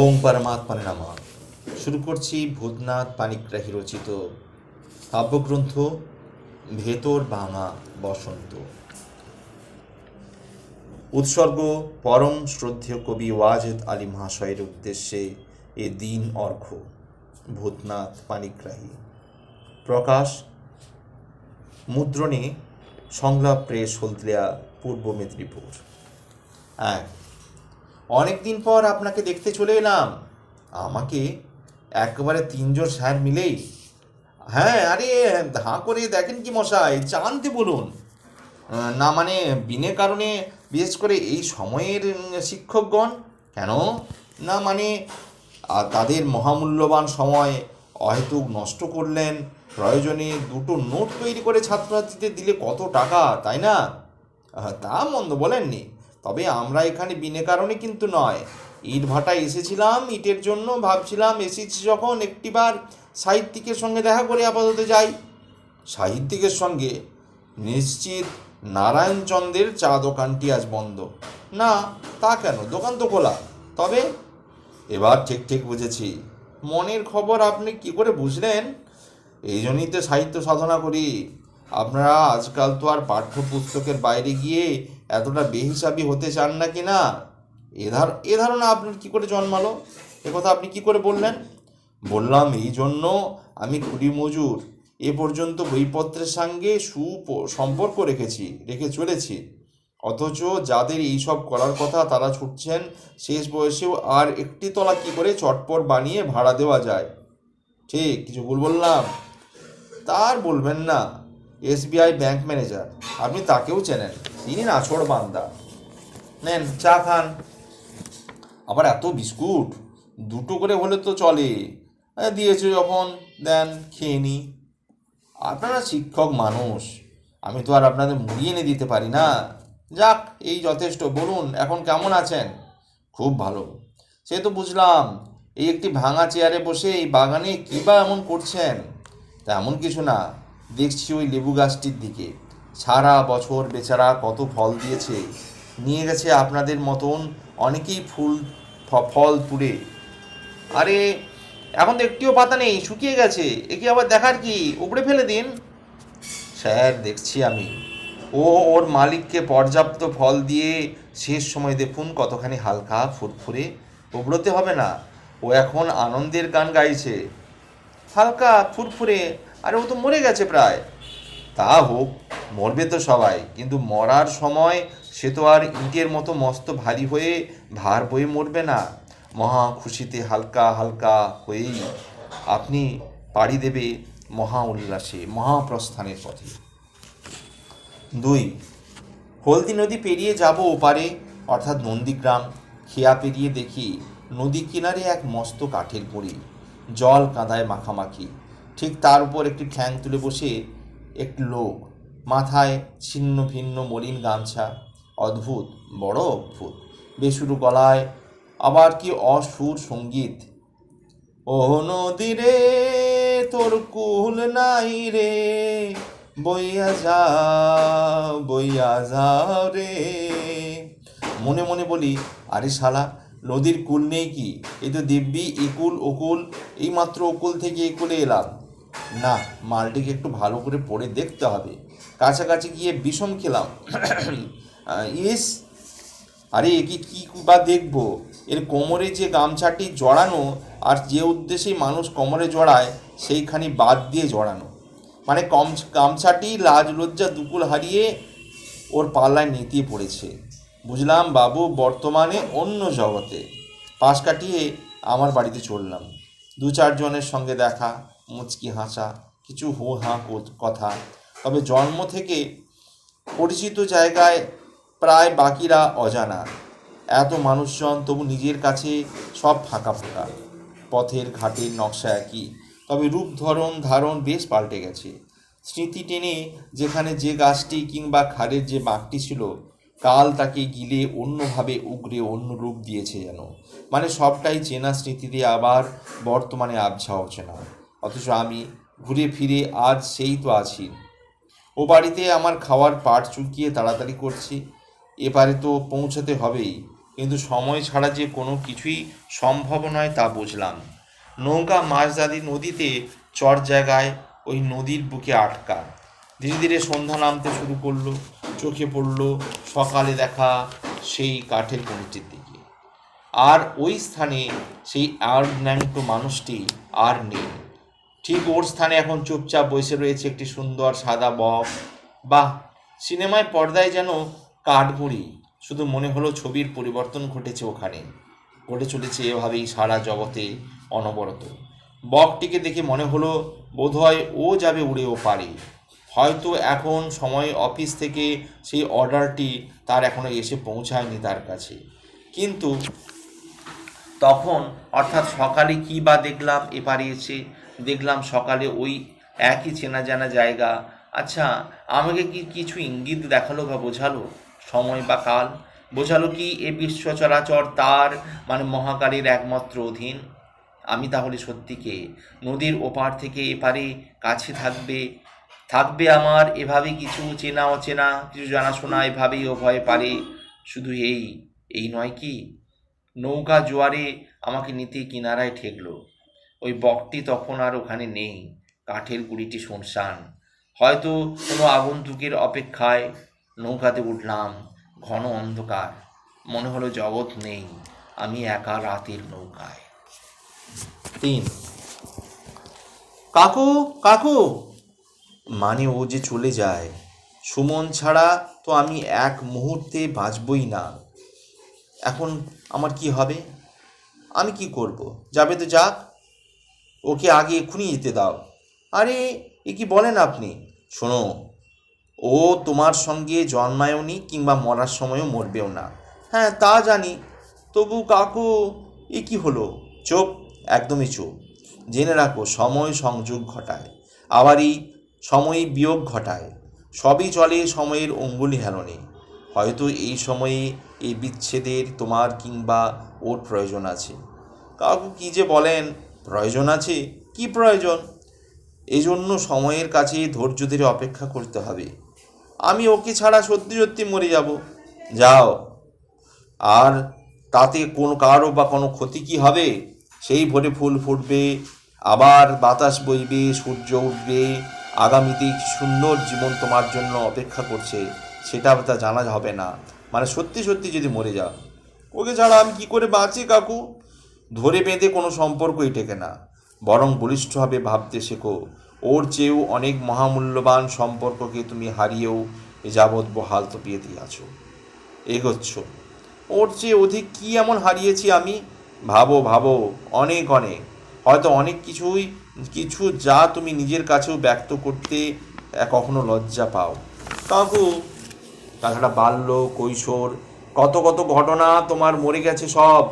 ওম পরমাত্মানে নামা। শুরু করছি ভূতনাথ পানিগ্রাহী রচিত কাব্যগ্রন্থ ভেতর ভাঙা বসন্ত। উৎসর্গ পরম শ্রদ্ধেয় কবি ওয়াজেদ আলী মহাশয়ের উদ্দেশ্যে এ দিন অর্ঘ ভূতনাথ পানিগ্রাহী। প্রকাশ, মুদ্রণে সংলাপ প্রেস হলদিয়া, পূর্ব মেদিনীপুর। এক অনেকদিন পর আপনাকে দেখতে চলে এলাম। আমাকে একেবারে তিনজন স্যার মিলেই। হ্যাঁ আরে হাঁ করে দেখেন কি মশাই, জানতে বলুন। না মানে বিনে কারণে, বিশেষ করে এই সময়ের শিক্ষকগণ, কেন? না মানে তাদের মহামূল্যবান সময় অহেতুক নষ্ট করলেন, প্রয়োজনে দুটো নোট তৈরি করে ছাত্রছাত্রীদের দিলে কত টাকা, তাই না? তা মন্দ বলেননি। তবে আমরা এখানে বিনে কারণে কিন্তু নয়। ইট ভাটায় এসেছিলাম, ইটের জন্য ভাবছিলাম, এসেছি যখন একটিবার সাহিত্যিকের সঙ্গে দেখা করে আপাতত যাই। সাহিত্যিকের সঙ্গে? নিশ্চিত নারায়ণচন্দ্রের চা দোকানটি আজ বন্ধ। না, তা কেন? দোকান তো খোলা। তবে এবার ঠিক ঠিক বুঝেছি। মনের খবর আপনি কি করে বুঝলেন? এই জন্যই তো সাহিত্য সাধনা করি। আপনারা আজকাল তো আর পাঠ্যপুস্তকের বাইরে গিয়ে এতটা বেহিসাবি হতে চান না কি না? এ ধার, এ ধারণা আপনার কী করে জন্মালো? এ কথা আপনি কি করে বললেন? বললাম, এই জন্য আমি কুড়ি মজুর। এ পর্যন্ত বইপত্রের সঙ্গে সু সম্পর্ক রেখেছি, রেখে চলেছি। অথচ যাদের এইসব করার কথা তারা ছুটছেন, শেষ বয়সেও আর একটি তলা কি করে চটপট বানিয়ে ভাড়া দেওয়া যায়? ঠিক, কিছু ভুল বললাম? তার বলবেন না। এসবিআই ব্যাংক ম্যানেজার, আপনি তাকেও চেনেন। তিনি নাছড় বান্দা নেন, চা খান। আবার এত বিস্কুট, দুটো করে হলে তো চলে। দিয়েছে যখন, দেন, খেয়ে নি। আপনারা শিক্ষক মানুষ, আমি তো আর আপনাদের মুড়িয়ে এনে দিতে পারি না। যাক, এই যথেষ্ট। বলুন, এখন কেমন আছেন? খুব ভালো। সে তো বুঝলাম, এই একটি ভাঙা চেয়ারে বসে এই বাগানে কী বা এমন করছেন? তেমন কিছু না। দেখছি ওই লেবু গাছটির দিকে। সারা বছর বেচারা কত ফল দিয়েছে। নিয়ে গেছে আপনাদের মতন অনেকেই ফুল ফল তুলে। আরে, এখন তো একটিও পাতা নেই, শুকিয়ে গেছে। এ কি আবার দেখার কি? উপড়ে ফেলে দিন। স্যার, দেখছি আমি। ও, ওর মালিককে পর্যাপ্ত ফল দিয়ে শেষ সময় দেখুন কতখানি হালকা ফুরফুরে। উবড়োতে হবে না। ও এখন আনন্দের গান গাইছে। হালকা ফুরফুরে। আরে, ও তো মরে গেছে প্রায়। তা হোক, মরবে তো সবাই। কিন্তু মরার সময় সে তো আর ইটের মতো মস্ত ভারী হয়ে ভার বয়ে মরবে না। মহা খুশিতে হালকা হালকা হয়েই আপনি পাড়ি দেবে মহা উল্লাসে মহাপ্রস্থানের পথে। দুই, হলদি নদী পেরিয়ে যাব ওপারে, অর্থাৎ নন্দীগ্রাম। খেয়া পেরিয়ে দেখি নদী কিনারে এক মস্ত কাঠের গুঁড়ি জল কাঁদায় মাখামাখি। ঠিক তার উপর একটি ঠ্যাং তুলে বসে একটি লোক। মাথায় ছিন্ন ভিন্ন মলিন গামছা। অদ্ভুত, বড় অদ্ভুত। বেসুরু গলায় আবার কি অসুর সংগীত? ও নদী রে, তোর কুল নাই রে। বইয়া যাও বইয়া যাও রে। মনে মনে বলি, আরে শালা, নদীর কুল নেই কি? এই তো দিব্যি, একুল ওকুল এইমাত্র ওকুল থেকে একুলে এলাম। না, মালটিকে একটু ভালো করে পড়ে দেখতে হবে। কাছাকাছি গিয়ে বিষম খেলাম। ইস, আরে একে কি বা দেখব? এর কোমরে যে গামছাটি জড়ানো আর যে উদ্দেশ্যে মানুষ কোমরে জড়ায়, সেইখানি বাদ দিয়ে জড়ানো। মানে কম, গামছাটি লাজ লজ্জা দুকুল হারিয়ে ওর পাল্লায় নেতিয়ে পড়েছে। বুঝলাম বাবু, বর্তমানে অন্য জগতে। পাশ কাটিয়ে আমার বাড়িতে চললাম। দু চারজনের সঙ্গে দেখা। মুচকি হাসা, কিছু হো হাঁ কথা। তবে জন্ম থেকে পরিচিত জায়গায় প্রায় বাকিরা অজানা। এত মানুষজন তবু নিজের কাছে সব ফাঁকা ফাঁকা। পথের ঘাটের নকশা একই, তবে রূপ, ধরন, ধারণ বেশ পাল্টে গেছে। স্মৃতি টেনে যেখানে যে গাছটি কিংবা খাড়ের যে বাঁকটি ছিল, কাল তাকে গিলে অন্যভাবে উগরে অন্য রূপ দিয়েছে যেন। মানে সবটাই চেনা স্মৃতিতে আবার বর্তমানে আবছা অচেনা। অথচ আমি ঘুরে ফিরে আজ সেই তো আছি। ও বাড়িতে আমার খাওয়ার পাট চুকিয়ে তাড়াতাড়ি করছি। এপারে তো পৌঁছাতে হবেই, কিন্তু সময় ছাড়া যে কোনো কিছুই সম্ভব নয় তা বুঝলাম। নৌকা মাঝদাদি নদীতে চর জায়গায় ওই নদীর বুকে আটকা। ধীরে ধীরে সন্ধ্যা নামতে শুরু করল, চোখে পড়ল সকালে দেখা সেই কাঠের কুঁড়িটির দিকে। আর ওই স্থানে সেই আর্ধন্যাংত মানুষটি আর নেই। ঠিক ওর স্থানে এখন চুপচাপ বসে রয়েছে একটি সুন্দর সাদা বক। বাহ, সিনেমায় পর্দায় যেন কাঠগুড়ি। শুধু মনে হলো ছবির পরিবর্তন ঘটেছে ওখানে। ঘটে চলেছে এভাবেই সারা জগতে অনবরত। বকটিকে দেখে মনে হলো বোধহয় ও যাবে উড়েও পারে হয়তো এখন সময় অফিস থেকে সেই অর্ডারটি তার এখনও এসে পৌঁছায়নি তার কাছে। কিন্তু তখন অর্থাৎ সকালে কি বা দেখলাম এপারে এসে দেখলাম সকালে ওই একই চেনা জানা জায়গা। আচ্ছা আমাকে কি কিছু ইঙ্গিত দেখাল বা বোঝালো? সময় বা কাল? বোঝালো কি এ বিশ্ব চরাচর তার মানে মহাকালের একমাত্র অধীন? আমি তাহলে সত্যিকে নদীর ওপার থেকে এপারে কাছে থাকবে? থাকবে আমার এভাবে কিছু চেনা অচেনা? কিছু জানাশোনা এভাবেই ও ভয় পারে? শুধু এই এই নয় কি? নৌকা জোয়ারে আমাকে নিতে কিনারায় ঠেকলো। ওই বকটি তখন আর ওখানে নেই। কাঠের গুড়িটি শুনশান। হয়তো কোনো আগন্তুকের অপেক্ষায় নৌকাতে উঠলাম, ঘন অন্ধকার। মনে হলো জগৎ নেই, আমি একা রাতের নৌকায়। তিন। কাকু কাকু! মানে ও যে চলে যায়, সুমন ছাড়া তো আমি এক মুহূর্তে বাঁচবই না। এখন আমার কি হবে? আমি কি করব? যাবে তো যাক। ওকে আগে এক্ষুনি যেতে দাও। আরে, এ কি বলেন আপনি? শোনো, ও তোমার সঙ্গে জন্মায়ওনি কিংবা মরার সময়ও মরবেও না। হ্যাঁ তা জানি। তবু কাকু, এ কি হলো? চুপ, একদমই চুপ। জেনে রাখো, সময় সংযোগ ঘটায়। আবারই সময় বিয়োগ ঘটায়। সবই চলে সময়ের অঙ্গুলি হেলনে। হয়তো এই সময়ে এই বিচ্ছেদের তোমার কিংবা ওর প্রয়োজন আছে। কাকু কি যে বলেন? প্রয়োজন আছে? কি প্রয়োজন? এজন্য সময়ের কাছে ধৈর্য ধরে অপেক্ষা করতে হবে। আমি ওকে ছাড়া সত্যি সত্যি মরে যাব। যাও। আর তাতে কোনো কারও বা কোনো ক্ষতি কি হবে? সেই ভোরে ফুল ফুটবে, আবার বাতাস বইবে, সূর্য উঠবে। আগামীতে সুন্দর জীবন তোমার জন্য অপেক্ষা করছে, সেটা তা জানা হবে না। মানে সত্যি সত্যি যদি মরে যাও। ওকে ছাড়া আমি কি করে বাঁচি কাকু? ধরে বেঁধে কোনো সম্পর্কই টেকে না। বরং বলিষ্ঠভাবে ভাবতে শেখো, ওর চেয়েও অনেক মহামূল্যবান সম্পর্ককে তুমি হারিয়েও যাবৎ বহাল তপিয়ে দিয়েছ। এগোচ্ছ ওর চেয়ে অধিক কি এমন হারিয়েছি আমি? ভাবো ভাবো, অনেক অনেক। হয়তো অনেক কিছুই, কিছু যা তুমি নিজের কাছেও ব্যক্ত করতে কখনো লজ্জা পাও। কাকু তাছাড়া বাল্য কৈশোর, কত কত ঘটনা তোমার মরে গেছে সব।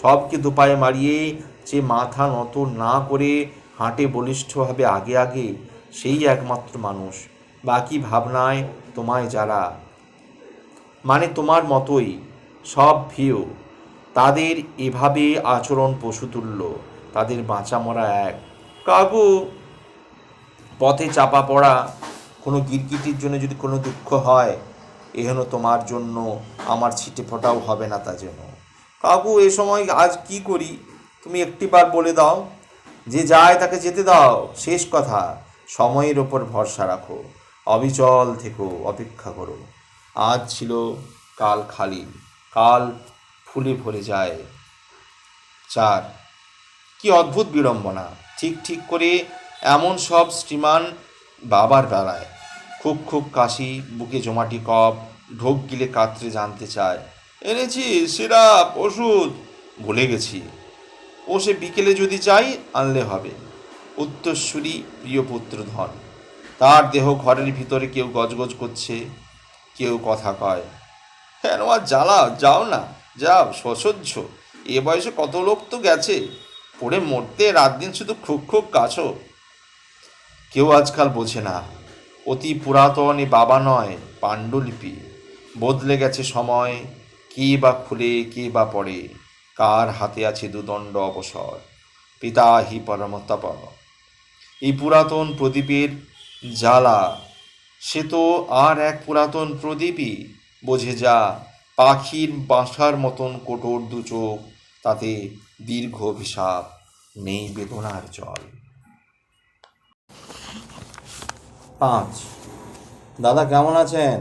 সবকে দুপায়ে মারিয়ে যে মাথা নত না করে হাঁটে বলিষ্ঠভাবে আগে আগে, সেই একমাত্র মানুষ। বাকি ভাবনায় তোমায় যারা মানে তোমার মতোই সব ভিউ তাদের এভাবে আচরণ পশু পশুতুল্য, তাদের বাঁচা মরা এক। কাকু, পথে চাপা পড়া, কোনো গিরগিটির জন্য যদি কোনো দুঃখ হয়, এহেন তোমার জন্য আমার ছিটে ফোটাও হবে না তা যেন। কাকু, এ সময় আজ কি করি? তুমি একটিবার বলে দাও। যে যায় তাকে যেতে দাও। শেষ কথা, সময়ের ওপর ভরসা রাখো। অবিচল থেকো, অপেক্ষা করো। আজ ছিল কাল খালি। কাল ফুলে ভরে যায়। চার, কি অদ্ভুত বিড়ম্বনা। ঠিক ঠিক করে এমন সব শ্রীমান বাবার বেলায়। খুব খুব কাশি, বুকে জমাটি কপ, ঢোক গিলে কাতরে জানতে চায়। এনেছি, সিরাপ, ওষুধ। ভুলে গেছি। ও সে বিকেলে যদি চাই আনলে হবে। উত্তরসূরি প্রিয় পুত্র ধন তার দেহ ঘরের ভিতরে কেউ গজগজ করছে, কেউ কথা কয়। কেন আর জ্বালা? যাও না, যাও, সসহ্য। এ বয়সে কত লোক তো গেছে, পড়ে মরতে রাত দিন শুধু খুব খুব কাছো। কেউ আজকাল বোঝে না, অতি পুরাতন এ বাবা নয়, পাণ্ডুলিপি। বদলে গেছে সময় কে বা খুলে, কে বা পড়ে, কার হাতে আছে দুদণ্ড অবসর, পিতা হি পরমতপ। এই পুরাতন প্রদীপের জ্বালা, সে তো আর এক পুরাতন প্রদীপই বোঝে যা পাখির বাসার মতন কোটর দু চোখ, তাতে দীর্ঘ অভিশাপ নেই বেদনার জল। পাঁচ। দাদা কেমন আছেন?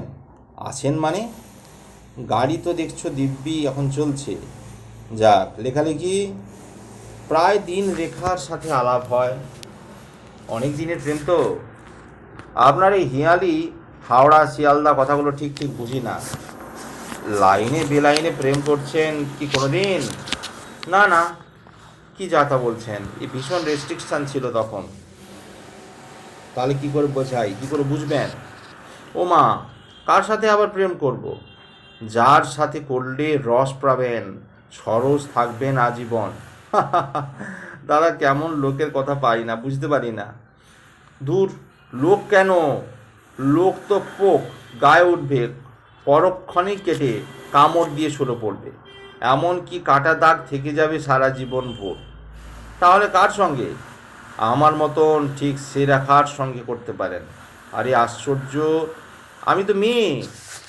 আছেন মানে? গাড়ি তো দেখছ দিব্যি, এখন চলছে। যাক, লেখালেখি। প্রায় দিন রেখার সাথে আলাপ হয়। অনেক দিনের প্রেম তো। আপনার এই হিয়ালি, হাওড়া, শিয়ালদা কথাগুলো ঠিক ঠিক বুঝি না। লাইনে বেলাইনে প্রেম করছেন কি কোনো দিন না না। কি যাতা বলছেন, এই ভীষণ রেস্ট্রিকশান ছিল তখন। তাহলে কি করে বোঝাই, কি করে বুঝবেন? ও মা কার সাথে আবার প্রেম করব? যার সাথে করলে রস পাবেন, সরস থাকবেন আজীবন। দাদা, কেমন লোকের কথা পাই না, বুঝতে পারি না। দূর, লোক কেন? লোক তো পোক, গায়ে উঠবে, পরক্ষণেই কেটে কামড় দিয়ে সরে পড়বে। এমন কি কাটা দাগ থেকে যাবে সারা জীবন ভোর? তাহলে কার সঙ্গে? আমার মতন ঠিক সে রেখার সঙ্গে করতে পারেন? আরে আশ্চর্য, আমি তো মেয়ে।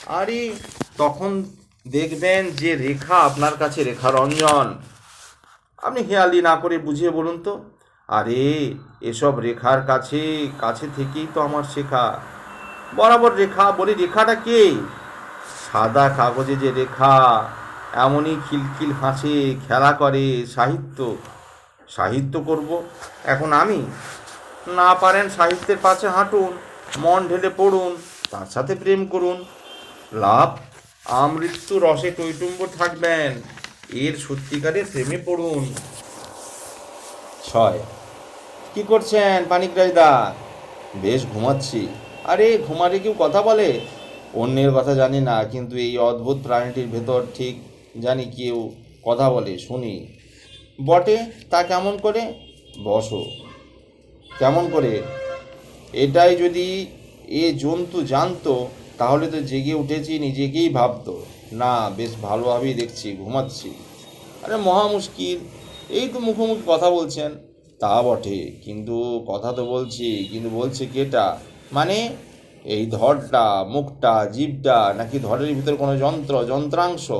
আরে তখন দেখবেন যে রেখা আপনার কাছে, রেখা রঞ্জন। আপনি হেয়ালি না করে বুঝিয়ে বলুন তো। আরে, এসব রেখার কাছে কাছে থেকেই তো আমার শেখা। বরাবর রেখা, বলি রেখাটা কে? সাদা কাগজে যে রেখা, এমনই খিলখিল হাসে, খেলা করে সাহিত্য। সাহিত্য করব এখন আমি? না পারেন সাহিত্যের পাশে হাঁটুন, মন ঢেলে পড়ুন, তার সাথে প্রেম করুন। লাভ? আমৃত্যু রসে টৈটুম্ব থাকবেন। এর সত্যিকারে প্রেমে পড়ুন। ছয়। কি করছেন পানিগ্রাজদা বেশ ঘুমাচ্ছি। আরে ঘুমারে কেউ কথা বলে? অন্যের কথা জানি না, কিন্তু এই অদ্ভুত প্রাণীটির ভেতর ঠিক জানি কেউ কথা বলে, শুনি। বটে, তা কেমন করে? বসো। কেমন করে? এটাই যদি এ জন্তু জানতো তাহলে তো জেগে উঠেছি, নিজেকেই ভাবতো। না, বেশ ভালোভাবেই দেখছি, ঘুমাচ্ছি। আরে, মহা মুশকিল। এই তো মুখোমুখি কথা বলছেন। তা বটে, কিন্তু কথা তো বলছি, কিন্তু বলছে কেটা? মানে এই ধরটা মুখটা, জিভটা, নাকি ধরের ভিতর কোনো যন্ত্র, যন্ত্রাংশ?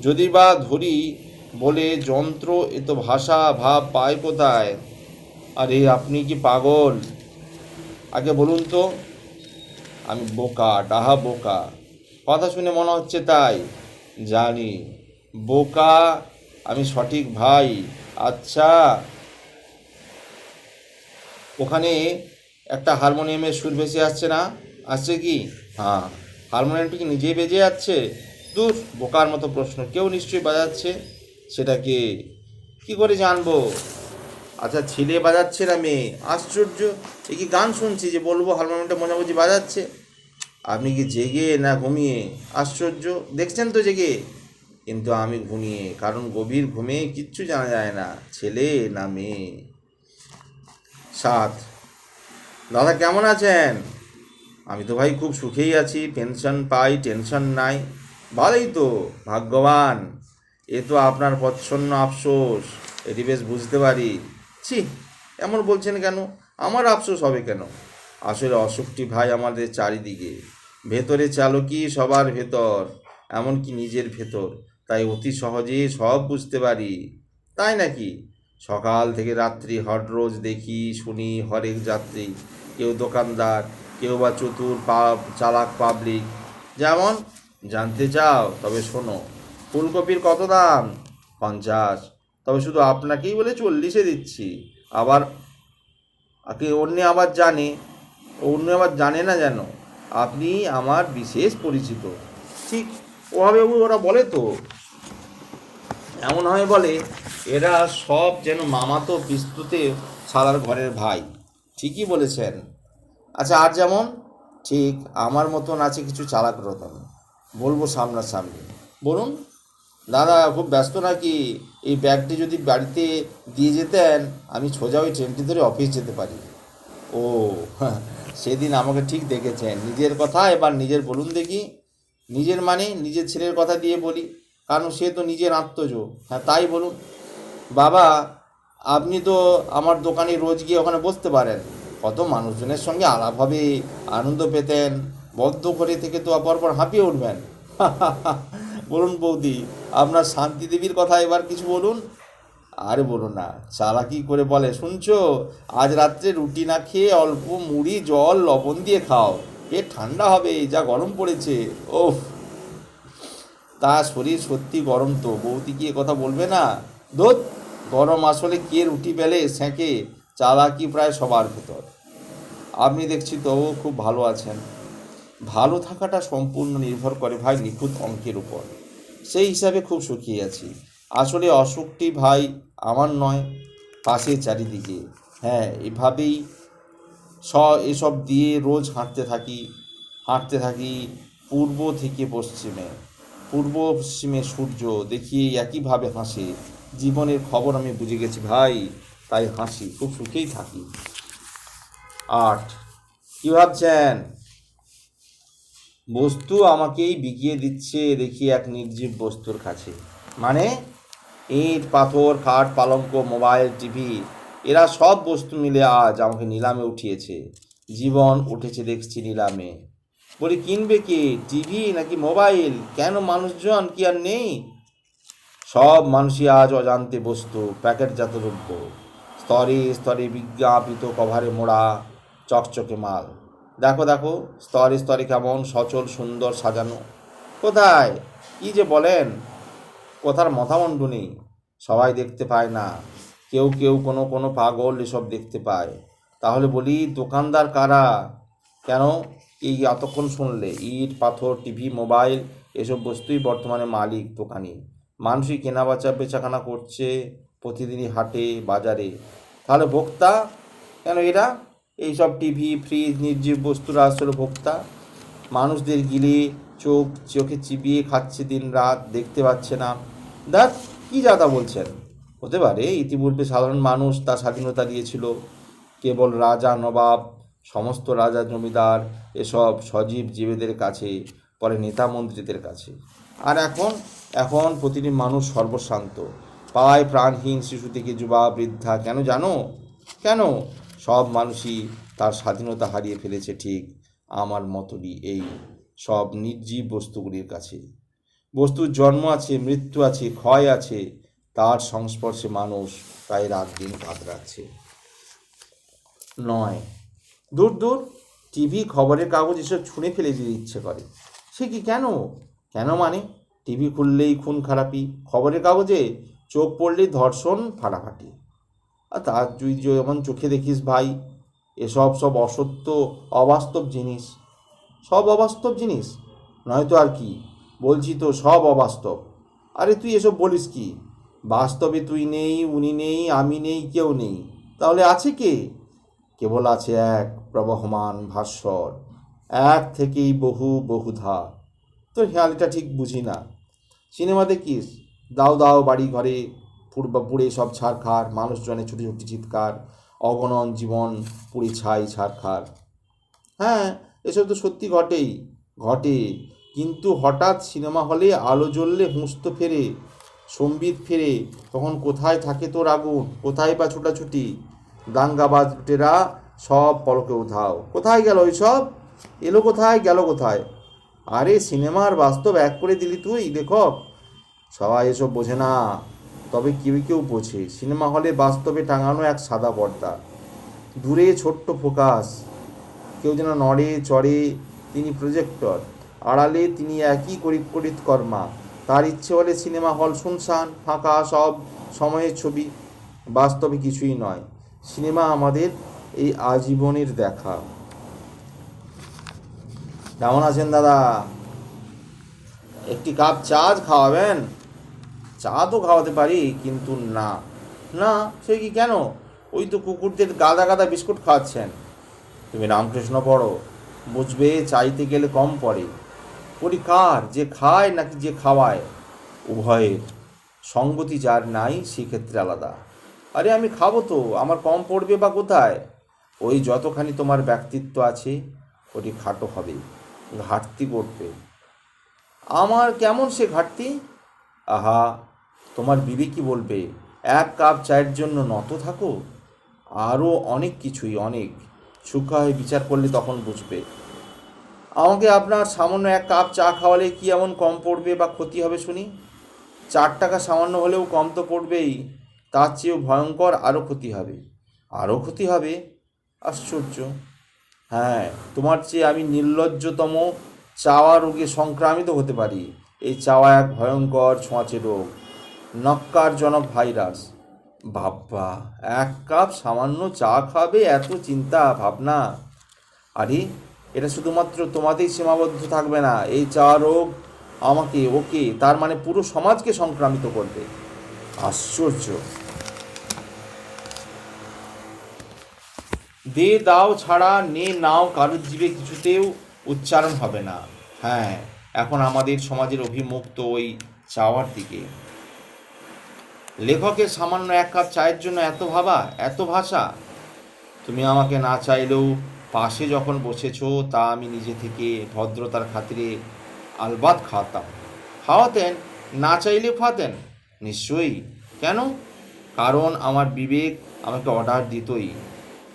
যদি বা ধরি বলে, যন্ত্র, এ তো ভাষা, ভাব, পায় কোথায়? আরে, আপনি কি পাগল? আগে বলুন তো। আমি বোকা, ডাহা বোকা। কথা শুনে মনে হচ্ছে তাই। জানি। বোকা, আমি সঠিক ভাই। আচ্ছা। ওখানে একটা হারমোনিয়ামের সুর ভেসে আসছে না? আসছে কি? হ্যাঁ। হারমোনিয়ামটি কি নিজেই বেজে যাচ্ছে? দূর, বোকার মতো প্রশ্ন। কেউ নিশ্চয়ই বাজাচ্ছে? সেটাকে কি করে জানব? আচ্ছা ছেলে বাজাচ্ছে না মেয়ে? আশ্চর্য। এ কি গান শুনছি যে বলব? হারমোনিয়ামটা মোজামুজি বাজাচ্ছে। আপনি কি জেগে না ঘুমিয়ে? আশ্চর্য। দেখছেন তো জেগে। কিন্তু আমি ঘুমিয়ে, কারণ গভীর ঘুমে কিচ্ছু জানা যায় না, ছেলে না মেয়ে। সাত। দাদা, কেমন আছেন? আমি তো ভাই খুব সুখেই আছি, পেনশন পাই, টেনশন নাই। ভালোই তো, ভাগ্যবান। এ তো আপনার প্রচ্ছন্ন আফসোস। এটি বেশ বুঝতে পারি। ছি, এমন বলছেন কেন? আমার আফসোস হবে কেন? আসলে অসুখটি ভাই আমাদের চারিদিকে। ভেতরে চালকই সবার ভেতর, এমনকি নিজের ভেতর। তাই অতি সহজে সব বুঝতে পারি। তাই নাকি? সকাল থেকে রাত্রি হট রোজ দেখি, শুনি হরেক যাত্রী। কেউ দোকানদার, কেউ বা চতুর পা চালাক পাবলিক। যেমন, জানতে চাও, তবে শোনো। ফুলকপির কত দাম? পঞ্চাশ। তবে শুধু আপনাকেই বলে চল্লিশে দিচ্ছি। আবার আকে অন্য আবার জানে, অন্য আবার জানে না যেন, আপনি আমার বিশেষ পরিচিত। ঠিক ওভাবে ওরা বলে তো। এমন হয় বলে, এরা সব যেন মামাতো বিস্তুতে সালার ঘরের ভাই। ঠিকই বলেছেন। আচ্ছা আর যেমন? ঠিক, আমার মতন আছে কিছু চালাক রতন। বলব সামনাসামনি। বলুন। দাদা খুব ব্যস্ত নাকি? এই ব্যাগটি যদি বাড়িতে দিয়ে যেতেন, আমি সোজা ওই ট্রেনটি ধরে অফিস যেতে পারি। ও, সেদিন আমাকে ঠিক দেখেছেন। নিজের কথা এবার নিজের বলুন দেখি। নিজের মানে নিজের ছেলের কথা দিয়ে বলি। কারণ সে তো নিজের আত্মজ। হ্যাঁ তাই বলুন। বাবা, আপনি তো আমার দোকানে রোজ গিয়ে ওখানে বসতে পারেন। কত মানুষজনের সঙ্গে আলাপ হবে, আনন্দ পেতেন। বদ্ধ করে থেকে তো পরপর হাঁপিয়ে উঠবেন। বলুন বৌদি, আপনার শান্তি দেবীর কথা এবার কিছু বলুন? আর বলুন না, চালাকি করে বলে, শুনছো? আজ রাত্রে রুটি না খেয়ে অল্প মুড়ি, জল, লবণ দিয়ে খাও। পেট ঠান্ডা হবে, যা গরম পড়েছে। ওফ তা শরীর সত্যি গরম তো, বৌদি কি এ কথা বলবে না? দোত গরম আসলে কে রুটি বেলে, সেঁকে? চালাকি প্রায় সবার ভেতর। আপনি দেখছি তবু খুব ভালো আছেন। ভালো থাকাটা সম্পূর্ণ নির্ভর করে ভাই নিখুঁত অঙ্কের উপর। সেই হিসাবে খুব সুখী আছি। আসলে অসুখটি ভাই আমার নয় পাশে চারিদিকে। হ্যাঁ এভাবেই স, এসব দিয়ে রোজ হাঁটতে থাকি হাঁটতে থাকি পূর্ব থেকে পশ্চিমে। পূর্ব পশ্চিমে সূর্য দেখিয়ে একইভাবে হাসে। জীবনের খবর আমি বুঝে গেছি ভাই, তাই হাসি, খুব সুখেই থাকি। আট, কী ভাবছেন? বস্তু আমাকেই বিকিয়ে দিচ্ছে দেখি এক নির্জীব বস্তুর কাছে। মানে ইট, পাথর, খাট, পালঙ্ক, মোবাইল, টিভি, এরা সব বস্তু মিলে আজ আমাকে নিলামে উঠিয়েছে। জীবন উঠেছে দেখছি নিলামে। বলি, কিনবে কে? টিভি নাকি মোবাইল? কেন মানুষজন কি আর নেই? সব মানুষই আজ অজান্তে বস্তু, প্যাকেটজাত দ্রব্য। স্তরে স্তরে বিজ্ঞাপিত কভারে মোড়া, চকচকে মাল। দেখো দেখো, স্তরে স্তরে কেমন সচল, সুন্দর, সাজানো। কোথায়? কি যে বলেন? কোথার মতামণ্ড নেই? সবাই দেখতে পায় না। কেউ কেউ কোনো কোনো পাগল এসব দেখতে পায়। তাহলে বলি, দোকানদার কারা? কেন? এই এতক্ষণ শুনলে? ইট, পাথর, টিভি, মোবাইল, এসব বস্তুই বর্তমানে মালিক, দোকানি। মানুষই কেনা বেচা বেচাকেনা করছে প্রতিদিনই হাটে, বাজারে। তাহলে ভোক্তা? কেন এরা? এইসব টিভি, ফ্রিজ, নির্জীব বস্তুরা আসলে ভোক্তা মানুষদের গিলে চোখ, চোখে চিবিয়ে খাচ্ছে দিন রাত, দেখতে পাচ্ছে না। দেখ কী যাতা বলছেন? হতে পারে ইতিপূর্বে সাধারণ মানুষ তার স্বাধীনতা দিয়েছিল। কেবল রাজা, নবাব, সমস্ত রাজা, জমিদার, এসব সজীব জীবেদের কাছে, পরে নেতা মন্ত্রীদের কাছে। আর এখন এখন প্রতিটি মানুষ সর্বশান্ত। পায় প্রাণহীন শিশু থেকে যুবা, বৃদ্ধা। কেন জানো? কেন? সব মানুষই তার স্বাধীনতা হারিয়ে ফেলেছে ঠিক আমার মতনই এই সব নির্জীব বস্তুগুলির কাছে। বস্তুর জন্ম আছে, মৃত্যু আছে, ক্ষয় আছে, তার সংস্পর্শে মানুষ তাই রাত দিন কাতরাচ্ছে নয়। দূর দূর, টিভি, খবরের কাগজ এসব ছুঁড়ে ফেলে দিতে ইচ্ছে করে। সে কি কেন? কেন মানে? টিভি খুললেই খুন খারাপি, খবরের কাগজে চোখ পড়লেই ধর্ষণ, ফাটাফাটি। আর তার তুই যেমন চোখে দেখিস ভাই, এসব সব অসত্য, অবাস্তব জিনিস। সব অবাস্তব জিনিস? নয়তো আর কি? বলছি তো সব অবাস্তব। আরে তুই এসব বলিস কি? বাস্তবে তুই নেই, উনি নেই, আমি নেই, কেউ নেই। তাহলে আছে কে? কেবল আছে এক প্রবহমান ভাস্বর এক থেকেই বহু বহুধা। তোর খেয়ালটা ঠিক বুঝি না। সিনেমা দেখিস? দাও দাও বাড়ি ঘরে পূর্ব পুড়ে সব ছাড়খার মানুষজনে ছুটি ছুটি চিৎকার, অগণন জীবন পুড়ে ছাই ছাড়খার হ্যাঁ এসব তো সত্যি ঘটেই, ঘটে। কিন্তু হঠাৎ সিনেমা হলে আলো জ্বললে হুঁশ তো ফেরে, সম্বিত ফেরে। তখন কোথায় থাকে তোর আগুন? কোথায় বা ছোটাছুটি? দাঙ্গাবাজ লুটেরা সব পলকে উধাও। কোথায় গেল সব এলো কোথায়? গেল কোথায়? আরে, সিনেমার বাস্তব এক করে দিলি তুই লেখক সবাই এসব বোঝে না। তবে কেউ কেউ বোঝে, সিনেমা হলে বাস্তবে টাঙানো এক সাদা পর্দা। দূরে ছোট্ট ফোকাস, কেউ যেন নড়ে, চড়ে, তিনি প্রজেক্টর। আড়ালে তিনি একই করিত কর্মা তার ইচ্ছে হলে সিনেমা হল শুনশান, ফাঁকা সব সময়ের ছবি, বাস্তবে কিছুই নয়। সিনেমা আমাদের এই আজীবনের দেখা। কেমন আছেন দাদা? একটি কাপ চা খাওয়াবেন? চা তো খাওয়াতে পারি, কিন্তু না। না, সে কি কেন? ওই তো কুকুরদের গাদা গাদা বিস্কুট খাওয়াচ্ছেন। তুমি রামকৃষ্ণ পড়ো, বুঝবে চাইতে গেলে কম পড়ে। পড়ি কার? যে খায় নাকি যে খাওয়ায়? উভয়ের সঙ্গতি যার নাই, সেক্ষেত্রে আলাদা। আরে, আমি খাব তো, আমার কম পড়বে বা কোথায়? ওই যতখানি তোমার ব্যক্তিত্ব আছে, ওটি খাটো হবে, ঘাটতি করবে। আমার কেমন সে ঘাটতি? আহা তোমার বিবেকই কি বলবে, এক কাপ চায়ের জন্য নত থাকো? আরও অনেক কিছুই, অনেক। সুখা হয়ে বিচার করলে তখন বুঝবে। আমাকে আপনার সামান্য এক কাপ চা খাওয়ালে কি এমন কম পড়বে বা ক্ষতি হবে শুনি? চার টাকা সামান্য হলেও কম তো পড়বেই, তার চেয়েও ভয়ঙ্কর আরও ক্ষতি হবে। আরও ক্ষতি হবে? আশ্চর্য। হ্যাঁ তোমার চেয়ে আমি নির্লজ্জতম চাওয়া রোগে সংক্রামিত হতে পারি। এই চাওয়া এক ভয়ঙ্কর ছোঁয়াচে রোগ। নক্কারজনক ভাইরাস বাব্বা, এক কাপ সামান্য চা খাবে এত চিন্তা ভাবনা? আরে, এটা শুধুমাত্র তোমাতেই সীমাবদ্ধ থাকবে না। এই চা রোগ আমাকে, ওকে, তার মানে পুরো সমাজকে সংক্রামিত করবে। আশ্চর্য। দে দাও ছাড়া, নে নাও, কারুর জীবে কিছুতেও উচ্চারণ হবে না। হ্যাঁ এখন আমাদের সমাজের অভিমুক্ত ওই চাওয়ার দিকে। লেখকের সামান্য এক কাপ চায়ের জন্য এত ভাবা, এত ভাষা। তুমি আমাকে না চাইলেও পাশে যখন বসেছ, তা আমি নিজে থেকে ভদ্রতার খাতিরে আলবাত খাওয়াতাম। খাওয়াতেন, না চাইলে খাওয়াতেন নিশ্চয়ই। কেন? কারণ আমার বিবেক আমাকে অর্ডার দিতই।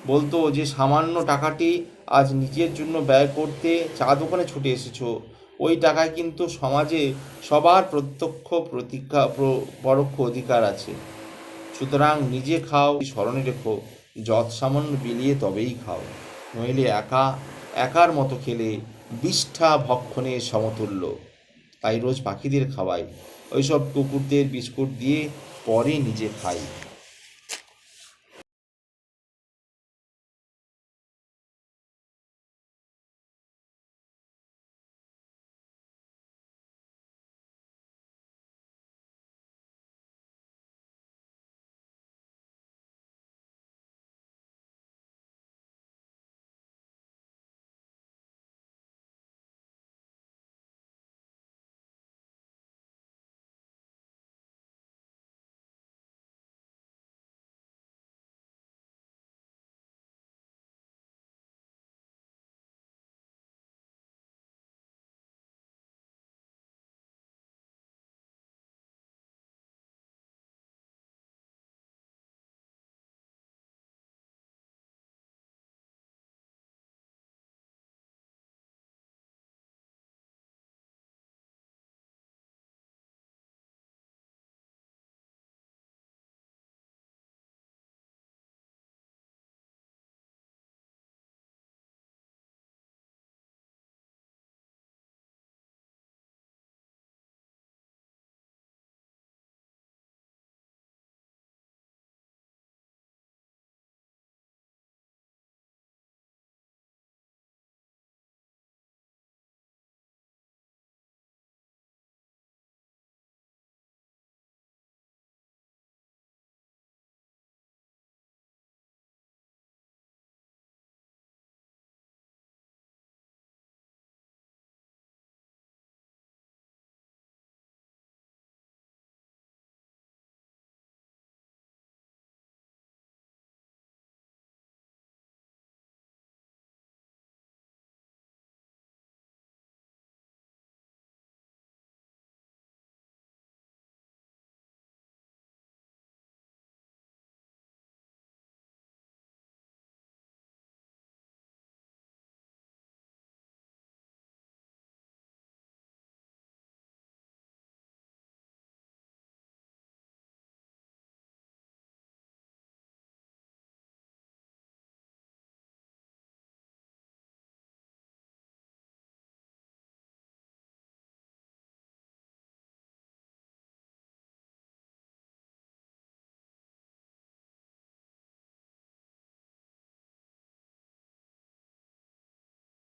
বলতো যে, সামান্য টাকাটি আজ নিজের জন্য ব্যয় করতে চা দোকানে ছুটে এসেছ। ওই টাকায় কিন্তু সমাজে সবার প্রত্যক্ষ প্রতিজ্ঞা, প্র- পরোক্ষ অধিকার আছে। সুতরাং নিজে খাও, স্মরণে রেখো যৎ সামান্য বিলিয়ে তবেই খাও। নইলে একা, একার মতো খেলে বিষ্ঠা ভক্ষণে সমতুল্য। তাই রোজ পাখিদের খাওয়াই। ওইসব কুকুরদের বিস্কুট দিয়ে পরে নিজে খাই।